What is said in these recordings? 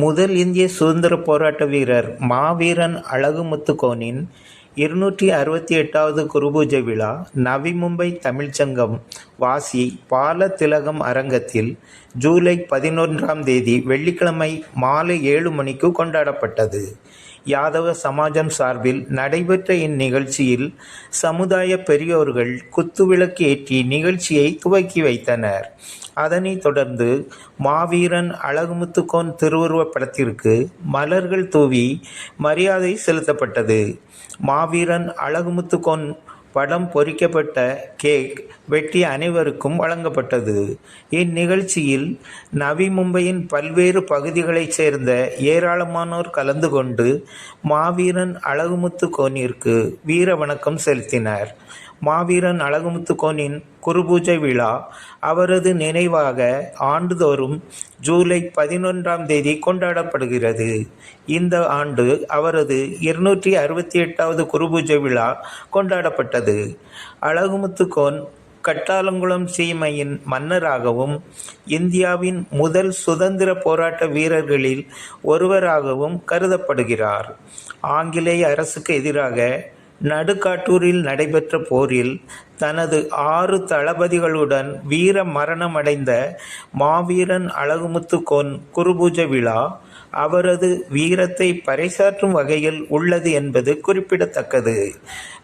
முதல் இந்திய சுதந்திரப் போராட்ட வீரர் மாவீரன் அழகுமுத்துக்கோனின் இருநூற்றி அறுபத்தி எட்டாவது குருபூஜை விழா நவி மும்பை தமிழ்ச் சங்கம் வாசி பாலதிலகம் அரங்கத்தில் ஜூலை பதினொன்றாம் தேதி வெள்ளிக்கிழமை மாலை ஏழு மணிக்கு கொண்டாடப்பட்டது. யாதவ சமாஜம் சார்பில் நடைபெற்ற இந்நிகழ்ச்சியில் சமுதாய பெரியோர்கள் குத்துவிளக்கு ஏற்றி நிகழ்ச்சியை துவக்கி வைத்தனர். அதனைத் தொடர்ந்து மாவீரன் அழகுமுத்துக்கோன் திருவுருவப் படத்திற்கு மலர்கள் தூவி மரியாதை செலுத்தப்பட்டது. மாவீரன் அழகுமுத்துக்கோன் படம் பொறிக்கப்பட்ட கேக் வெட்டி அனைவருக்கும் வழங்கப்பட்டது. இந்நிகழ்ச்சியில் நவி மும்பையின் பல்வேறு பகுதிகளைச் சேர்ந்த ஏராளமானோர் கலந்து கொண்டு மாவீரன் அழகுமுத்து கோனிற்கு வீர வணக்கம் செலுத்தினர். மாவீரன் அழகுமுத்துக்கோனின் குருபூஜை விழா அவரது நினைவாக ஆண்டுதோறும் ஜூலை பதினொன்றாம் தேதி கொண்டாடப்படுகிறது. இந்த ஆண்டு அவரது இருநூற்றி அறுபத்தி எட்டாவது குருபூஜை விழா கொண்டாடப்பட்டது. அழகுமுத்துக்கோன் கட்டாலங்குளம் சீமையின் மன்னராகவும் இந்தியாவின் முதல் சுதந்திர போராட்ட வீரர்களில் ஒருவராகவும் கருதப்படுகிறார். ஆங்கிலேய அரசுக்கு எதிராக நடுக்காட்டூரில் நடைபெற்ற போரில் தனது ஆறு தளபதிகளுடன் வீர மரணமடைந்த மாவீரன் அழகுமுத்துக்கோன் குருபூஜ விழா அவரது வீரத்தை பறைசாற்றும் வகையில் உள்ளது என்பது குறிப்பிடத்தக்கது.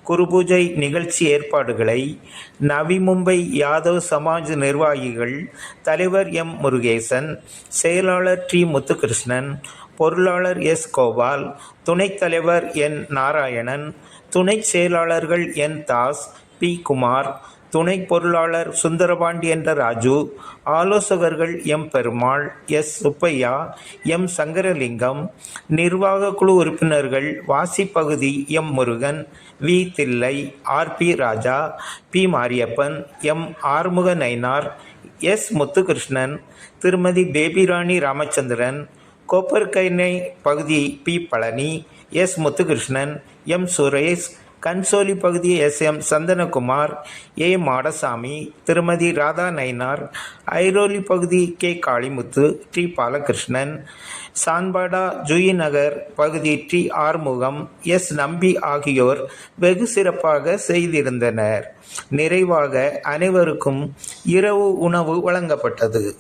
குருபூஜை நிகழ்ச்சி ஏற்பாடுகளை நவி மும்பை யாதவ் சமாஜ் நிர்வாகிகள் தலைவர் எம். முருகேசன், செயலாளர் டி. முத்துகிருஷ்ணன், பொருளாளர் எஸ். கோபால், துணைத் தலைவர் என். நாராயணன், துணைச் செயலாளர்கள் என். தாஸ், பி. குமார், துணை பொருளாளர் சுந்தரபாண்டி என்ற ராஜு, ஆலோசகர்கள் M. Perumal, S. Subbaiah, M. Sankaralingam, நிர்வாக குழு உறுப்பினர்கள் வாசிப்பகுதி M. Murugan, V. Thillai, R. P. Raja, P. Mariappan, M. Arumuga Nainar, S. Muthukrishnan, திருமதி பேபிராணி ராமச்சந்திரன், கோப்பர்கைனை பகுதி P. Palani, S. Muthukrishnan, M. Suresh, Ghansoli பகுதி S. M. Santhanakumar, A. Madasamy, திருமதி ராதா நயினார், ஐரோலி பகுதி K. Kalimuthu, D. Balakrishnan, Sanpada Juinagar பகுதி D. Arumugam, S. நம்பி ஆகியோர் வெகு சிறப்பாக செய்திருந்தனர். நிறைவாக அனைவருக்கும் இரவு உணவு வழங்கப்பட்டது.